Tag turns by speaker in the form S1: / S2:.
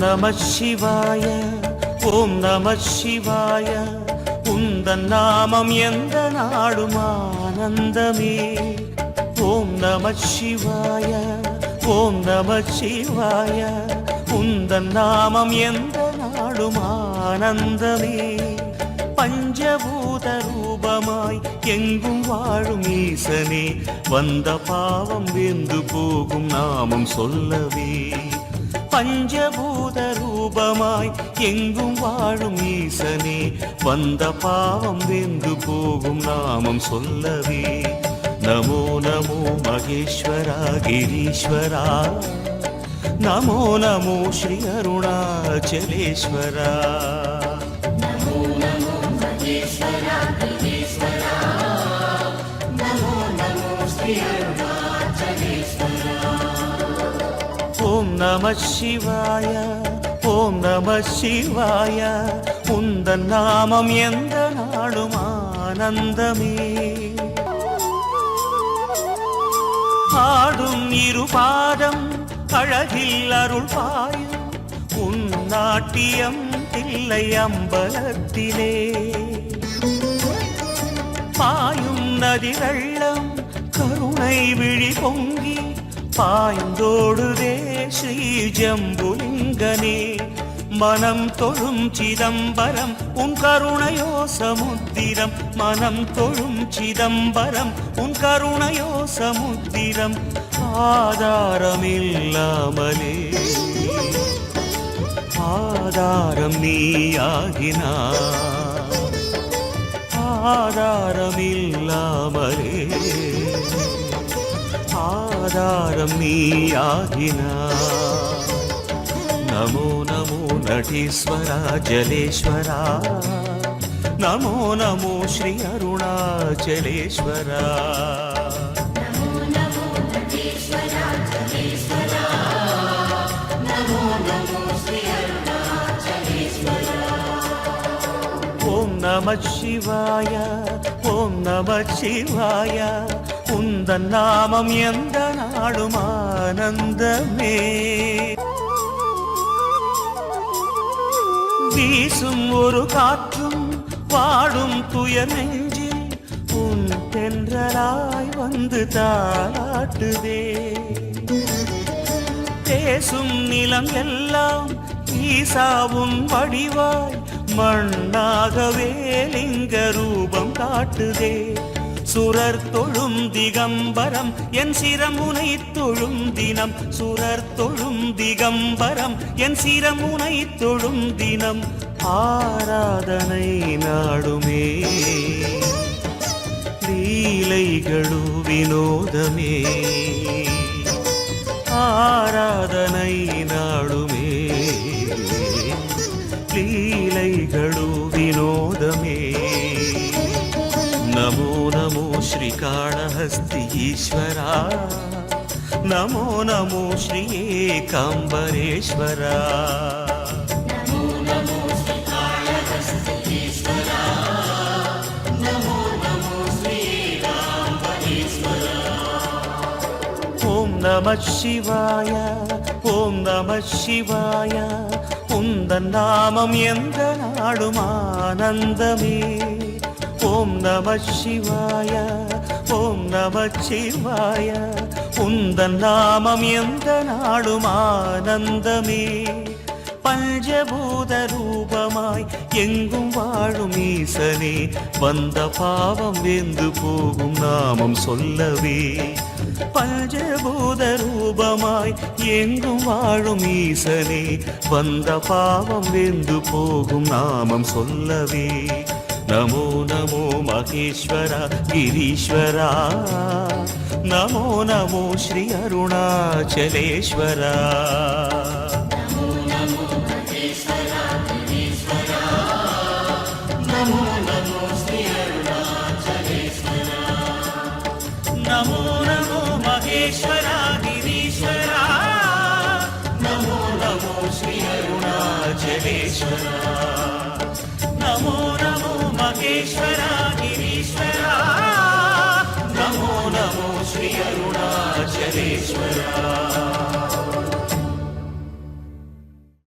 S1: நம சிவாய ஓம் நம சிவாய உந்தன் நாமம் எந்த நாடும் ஆனந்தமே ஓம் நம சிவாய ஓம் நம சிவாய. உந்தன் நாமம் எந்த நாடும் ஆனந்தமே. பஞ்சபூத ரூபமாய் எங்கும் வாழும் ஈசனே. வந்த பாவம் வெந்து போகும் நாமம் சொல்லவே. பஞ்சபூத ரூபமாய் எங்கும் வாழும் ஈசனே. வந்த பாவம் வெந்து போகும் நாமம் சொல்லவே. நமோ நமோ மகேஸ்வரா கிரீஸ்வரா நமோ நமோ ஸ்ரீ அருணாச்சலேஸ்வரா ஓம் நம சிவாய ஓம் நம சிவாய உந்தன் நாமம் எந்த நாடும் ஆனந்தமே ஆடும் இரு பாதம் அழகில் அருள் பாயும். உன் நாட்டியம் தில்லை அம்பலத்திலே. பாயும் நதி வெள்ளம் கருணை விழி பொங்கி பாய்ந்தோடுதே ஸ்ரீ ஜம்புலிங்கனே. மனம் தொழும் சிதம்பரம் உன் கருணையோ சமுத்திரம் மனம் தொழும் சிதம்பரம் உன் கருணையோ சமுத்திரம் ஆதாரமில்லாமலே ஆதாரம் நீயாகினார் ஆதாரமில்லாமலே ஆதாரம் நீயாகினா. நமோ நமோ நடீஸ்வரா ஜலேஸ்வரா நமோ நமோ ஸ்ரீ அருணாச்சலேஸ்வரா ஓம் நம சிவாய ஓம் நம சிவாய உந்தன் நாமம் எந்த நாடும் ஆனந்தமே வீசும் ஒரு காற்றும் வாடும் துயர் நெஞ்சில் உன் தென்றலாய் வந்து தாளாட்டுதே. பேசும் நிலம் எல்லாம் ஈசாவும் வடிவாய் மண்ணாகவே லிங்க ரூபம் காட்டுதே. சுரர் தொழும் திகம்பரம் என் சிரமுனை தொழும் தினம். சுரர் தொழும் திகம்பரம் என் சிரமுனை தொழும் தினம். ஆராதனை நாடுமே லீலைகளு வினோதமே. ஆராதனை நாடுமே லீலைகளு வினோதமே. త్రికాళహస్తి ఈశ్వరా. నమో నమో శ్రీ ఏకాంబరేశ్వరా. ఓం నమ శివాయ ఓం నమ శివాయ. ఉందన్నామం நாமம் எந்த நாடும் ஓம் நம சிவாய ஓம் நம சிவாய. உந்தன் நாமம் எந்த நாடும் ஆனந்தமே. பஞ்சபூத ரூபமாய் எங்கும் வாழும் ஈசனே வந்த பாவம் வெந்து போகும் நாமம் சொல்லவே. பஞ்சபூத ரூபமாய் எங்கும் வாழும் ஈசனே வந்த பாவம் வெந்து போகும் நாமம் சொல்லவே. நமோ తారకేశ్వర గిరీశ్వర. నమో నమో శ్రీ అరుణాచలేశ్వర. నమో నమో మహేశ్వర గిరీశ్వర. నమో నమో శ్రీ అరుణాచలేశ్వర. నమో నమో మహేశ్వర. महेश्वरा गिरीश्वरा नमो नमो श्री अरुणाचलेश्वरा